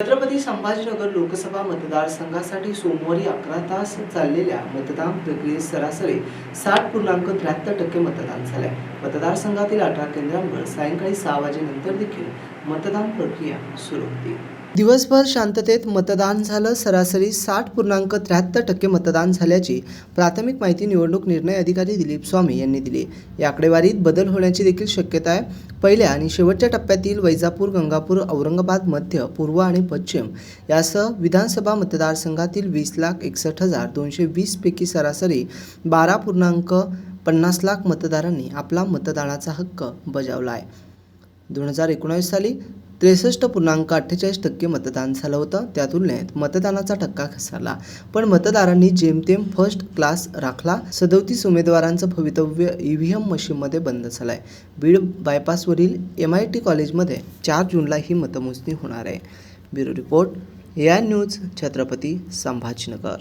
छत्रपती संभाजीनगर लोकसभा मतदारसंघासाठी सोमवारी अकरा तास चाललेल्या मतदान प्रक्रियेत सरासरी साठ पूर्णांक त्र्याहत्तर टक्के मतदान झालंय. मतदारसंघातील अठरा केंद्रांवर सायंकाळी सहा वाजेनंतर देखील मतदान प्रक्रिया सुरू होती. दिवसभर शांततेत मतदान झालं सरासरी साठ पूर्णांक त्र्याहत्तर टक्के मतदान झाल्याची प्राथमिक माहिती निवडणूक निर्णय अधिकारी दिलीप स्वामी यांनी दिली. या आकडेवारीत बदल होण्याची देखील शक्यता आहे. पहिल्या आणि शेवटच्या टप्प्यातील वैजापूर गंगापूर औरंगाबाद मध्य पूर्व आणि पश्चिम यासह विधानसभा मतदारसंघातील वीस लाख एकसष्ट हजार दोनशे वीसपैकी सरासरी बारा पूर्णांक पन्नास लाख मतदारांनी आपला मतदानाचा हक्क बजावला आहे. दोन हजार एकोणावीस साली त्रेसष्ट पूर्णांक अठ्ठेचाळीस टक्के मतदान झालं होतं. त्या तुलनेत मतदानाचा टक्का घसरला. पण मतदारांनी जेमतेम फर्स्ट क्लास राखला. सदोतीस उमेदवारांचं भवितव्य ईव्हीएम एम मशीनमध्ये बंद झालं आहे बीड बायपासवरील एम आय टी कॉलेजमध्ये चार जूनला ही मतमोजणी होणार आहे. Bureau report A I news Chhatrapati Sambhajinagar.